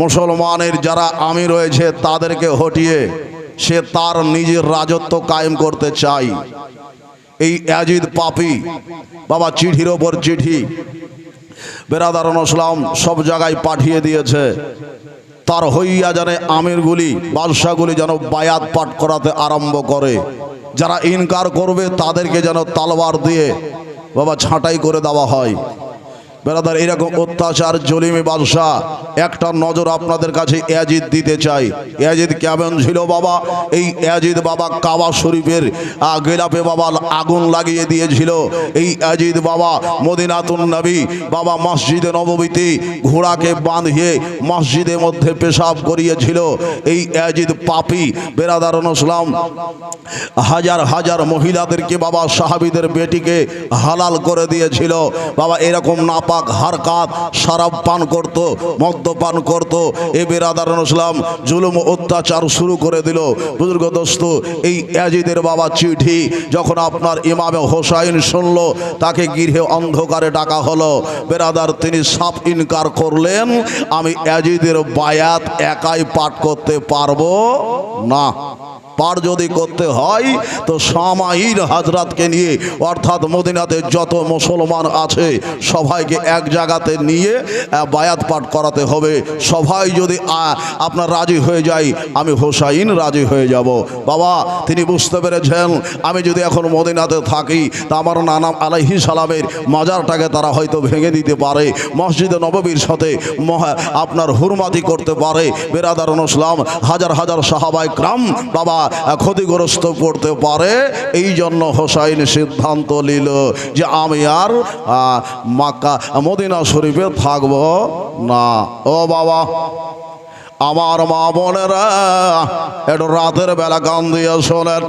মুসলমানের যারা আমি রয়েছে তাদেরকে হটিয়ে সে তার নিজের রাজত্ব কায়েম করতে চায় এই অ্যাজিদ পাপি, বাবা চিঠির ওপর চিঠি বেরাদারন ইসলাম সব জায়গায় পাঠিয়ে দিয়েছে। তার হইয়া জানে আমিরগুলি, বাদশাগুলি যেন বায়াত পাঠ করাতে আরম্ভ করে। যারা ইনকার করবে তাদেরকে যেন তালবার দিয়ে বাবা ছাঁটাই করে দেওয়া হয়। বেরাদার, এরকম অত্যাচার, জলিমি বাদশাহ, একটা নজর আপনাদের কাছে এজিদ দিতে চাই। এজিদ কেমন ছিল বাবা? এই এজিদ বাবা কাবা শরীফের গেলাপে বাবা আগুন লাগিয়ে দিয়েছিল। এই এজিদ বাবা মদিনাতুন নবী, বাবা মসজিদে নবমীতে ঘোড়াকে বাঁধিয়ে মসজিদের মধ্যে পেশাব করিয়েছিল। এই এজিদ পাপি, বেরাদার ইসলাম হাজার হাজার মহিলাদেরকে বাবা সাহাবিদের বেটিকে হালাল করে দিয়েছিল। বাবা, এরকম নাপাক হারকাত সারাব পান করত মদ্যপান করত। এ বেরাদার ইসলাম জুলুম অত্যাচার শুরু করে দিল। বুজুর্গ দোস্ত, এই অ্যাজিদের বাবা চিঠি যখন আপনার ইমামে হোসাইন শুনলো, তাকে গৃহে অন্ধকারে ডাকা হলো। বেরাদার, তিনি সাপ ইনকার করলেন, আমি অ্যাজিদের বায়াত একাই পাঠ করতে পারব না। পার যদি করতে হয়, তো সামাইল হাজরাতকে নিয়ে, অর্থাৎ মদিনাতে যত মুসলমান আছে, সবাইকে এক জায়গাতে নিয়ে বায়াত পাঠ করাতে হবে। সবাই যদি আপনার রাজি হয়ে যায়, আমি হোসাইন রাজি হয়ে যাব। বাবা, তিনি বুঝতে পেরেছেন, আমি যদি এখন মদিনাতে থাকি, তা আমার নানাম আলাইহি সালামের মাজারটাকে তারা হয়তো ভেঙে দিতে পারে। মসজিদে নববীর সাথে আপনার হুরমাতি করতে পারে। বেরাদার ইসলাম, হাজার হাজার সাহাবাই ক্রাম বাবা ক্ষতিগ্রস্ত পড়তে পারে। এই জন্য হোসাইন সিদ্ধান্ত নিল যে আমি আর মাক্কা, মদিনা শরীফে থাকব না। ও বাবা, আমার মা বোনেরা, একটু রাতের বেলা গান দিয়ে শোনেন।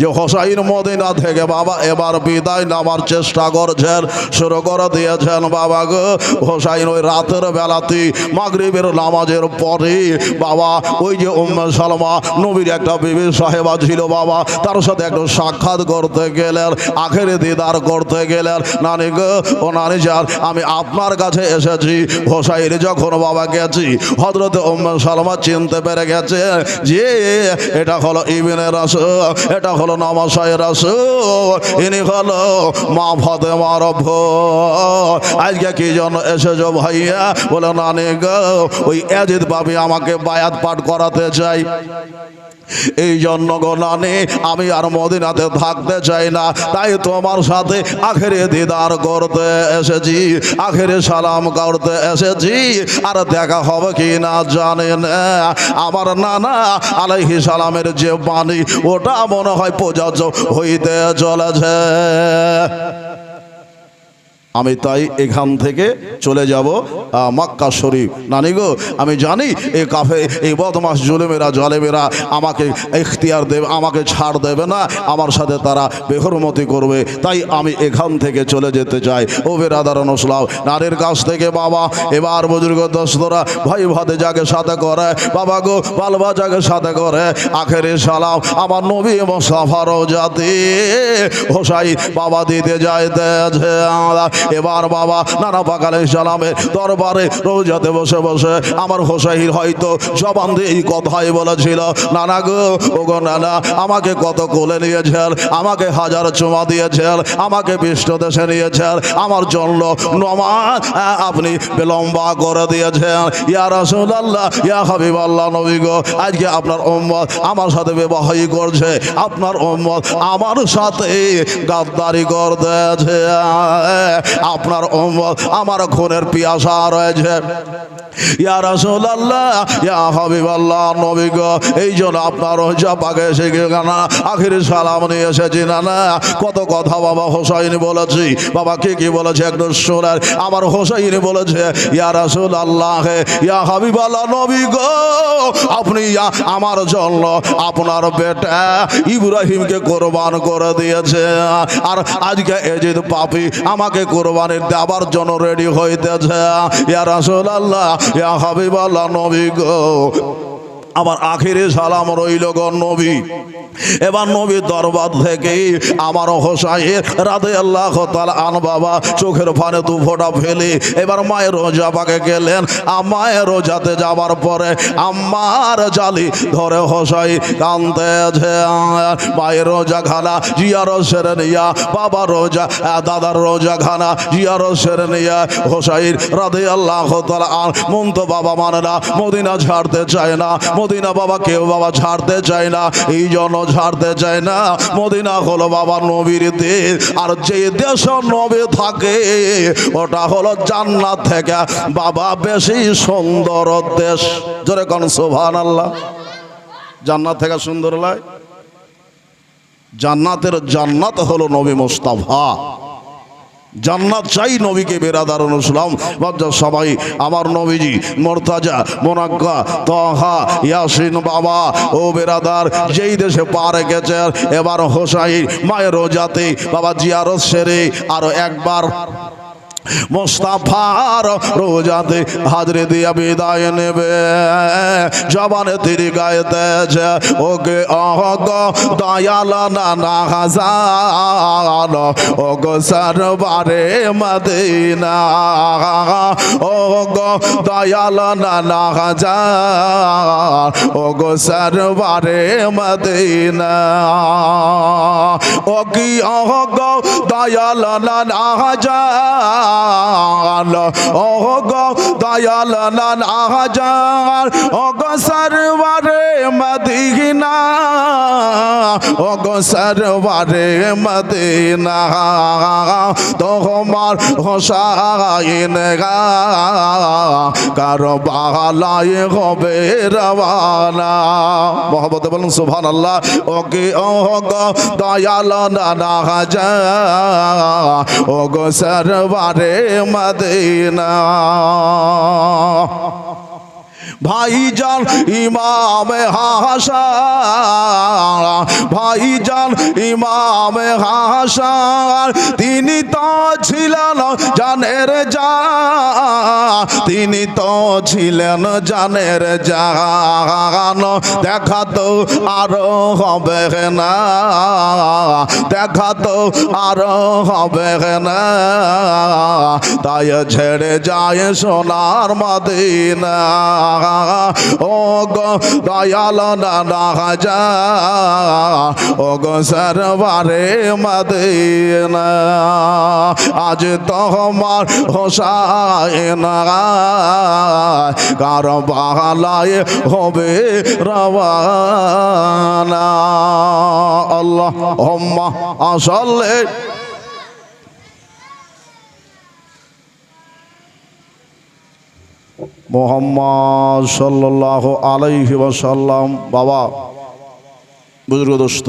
যে হোসাইন মদিনা থেকে বাবা এবার বিদায় নামার চেষ্টা করছেন, শুরু করে দিয়েছেন বাবা গো। হোসাইন ওই রাতের বেলাতে মাগরিবের নামাজের পরে বাবা ওই যে উম্মে সালমা নবীর একটা বিবি সাহেবা ছিল বাবা, তার সাথে একটু সাক্ষাৎ করতে গেলেন, আখেরে দিদার করতে গেলেন। নানি গো, ও নানি যান, আমি আপনার কাছে এসেছি। হোসাইন যখন বাবা গেছি হজরতে উম্মে সালমা চিনতে পেরে গেছে যে এটা হলো ইবিনের রাসূল, এটা হলো নামাশায় রাসূল, ইনি হলো মা ফাতেমার ভোর আজকে কি জন্য এসেছ ভাইয়া? বলে, নানি গো, ওই এজিদ বাবি আমাকে বায়াত পাঠ করাতে চাই। এই জন্য গোলানে আমি আর মদিনাতে থাকতে চাই না। তাই তোমার সাথে আখেরে দিদার করতে এসেছি, আখেরে সালাম করতে এসেছি। আর দেখা হবে কি না জানে না। আমার নানা আলাইহি সালামের যে বাণী, ওটা মনে হয় প্রযোজ্য হইতে চলেছে। আমি তাই এখান থেকে চলে যাব মক্কা শরীফ। নানি গো, আমি জানি এই কাফে এই বদমাস জুলেমেরা, জলেমেরা আমাকে এখতিয়ার দেবে, আমাকে ছাড় দেবে না, আমার সাথে তারা বেহরমতি করবে। তাই আমি এখান থেকে চলে যেতে চাই। ও বেরাদার নসলাও নারীর কাছ থেকে বাবা, এবার বুজুর্গ দোস্তরা, ভাই ভাতে যাকে সাথে করে, বাবা গো, বালবা যাকে সাথে করে, আখেরে সালাম, আমার নবী মোসাফার জাতি হোসাই বাবা দিতে যাইতেছে এবার বাবা নানা পাকালে সালামের দরবারে রোজাতে বসে বসে আমার হোসাইর হয়তো জবান দিয়ে এই কথাই বলেছিল নানা গো ও গো নানা আমাকে কত কোলে নিয়েছেন আমাকে হাজার চুমা দিয়েছেন আমাকে বিষ্ণু দেশে নিয়েছেন আমার জন্য আহ, আপনি বিলম্বা করে দিয়েছেন। ইয়া রাসূলুল্লাহ ইয়া হাবিবাল্লাহ নবী গো আজকে আপনার উম্মত আমার সাথে বিবাহই করছে আপনার উম্মত আমার সাথে গাদ্দারি করতেছে আপনার আমার খুনের পিয়াসা রয়েছে। ইয়া রাসূলুল্লাহ, ইয়া হাবিবাল্লাহ, নবী গো, এই জন্য আপনার পাকে এসে না আখিরি সালাম নিয়ে এসেছি না না কত কথা বাবা হোসাইন বলেছি। বাবা কে কি বলেছে শোনেন। আমার হোসাইন বলেছে, ইয়া আল্লাহ ইয়া হাবিবাল্লাহ, নবী গো, আপনি আমার জন্য আপনার বেটা ইব্রাহিমকে কোরবান করে দিয়েছে। আর আজকে এজিদ পাপি আমাকে কোরবানি দেওয়ার জন্য রেডি হইতেছে। ইয়া রাসূলুল্লাহ ইয়া হাবিবাল্লাহ নবী গো। আমার আখিরে সালাম রইল নবী। এবার নবীর দরবার থেকে আমার হোসাইয়ের রাধে আল্লাহ তাল আন বাবা চোখের ফানে দু ফোঁটা ফেলে এবার মায়ের রোজা পাকে গেলেন। আমায়ের রোজাতে যাবার পরে আমার জালি ধরে হোসাই কান্দতেছে মায়ের রোজা খানা জিয়ার সেরে নিয়া বাবা রোজা, দাদার রোজা খানা জিয়ার সেরে নিয়া। হোসাইর রাধে আল্লাহ তাল আন মন তো বাবা মানে না, মদিনা ছাড়তে চায় না মদিনা বাবা কেউ বাবা ছাড়তে চায় না, এই জন্য ছাড়তে চায় না। মদিনা হলো বাবা নবীর দেশ, আর যে দেশ নবী থাকে, ওটা হলো জান্নাত থেকে। বাবা বেশি সুন্দর দেশ। জোরে কোন সোভান আল্লাহ জান্নাত থেকে সুন্দর লাগে জান্নাতের জান্নাত হলো নবী মোস্তাফা। জান্নাত চাই নবীকে বেরাদার অনুসলাম। বাচ্চা সবাই আমার নবীজি, মর্তাজা মোনাক্কা তহা, ইয়াসিন বাবা, ও বেরাদার, যেই দেশে পারে গেছে এবার হোসাই মায়ের রোজাতে বাবা জিয়ারত সেরে আরও একবার মোস্তাফার রোজাতে হাজরে দিয়া বিদায় নেবে। জবানে তিরি গাইতেছে ওকে অহগ দয়াল নানা হাজার ওগো সরবারে মদিনা, ওগো দয়াল নানা হাজার ওগো সরবারে মদিনা ও কি অহগ দয়াল নানা হাজার ও গো দয়াল হাজার ও গো সরবারে মদিনা। ও সরবারে মদিনা। তোমার হোসাইন গা কারও বালাই হবে রওয়ানা। মোহাম্মদ বলুন সুবহান আল্লাহ ওকে ও গো দয়াল নানা হাজার ও গো সরবারে মদিনা। ভাইজান ইমাম হাসা ভাইজান ইমাম হাসান, তিনি তো ছিলেন জানের যা, তিনি তো ছিলেন জানের জান দেখা তো আরও হবে না দেখা তো আরও হবে না। তাই ছেড়ে যায় সোনার মদিনা। ও গো দয়াল নানা হাজা ও গো সরবারে মদিনা, আজ তোমার হোসায়না কার বাহালায় হবে রওয়ানা। আল্লাহ হোম্মা আসলে মোহাম্মদ সাল্লাহ আলাইহি ওয়াসাল্লাম, বাবা। বুজুর্গ দোস্ত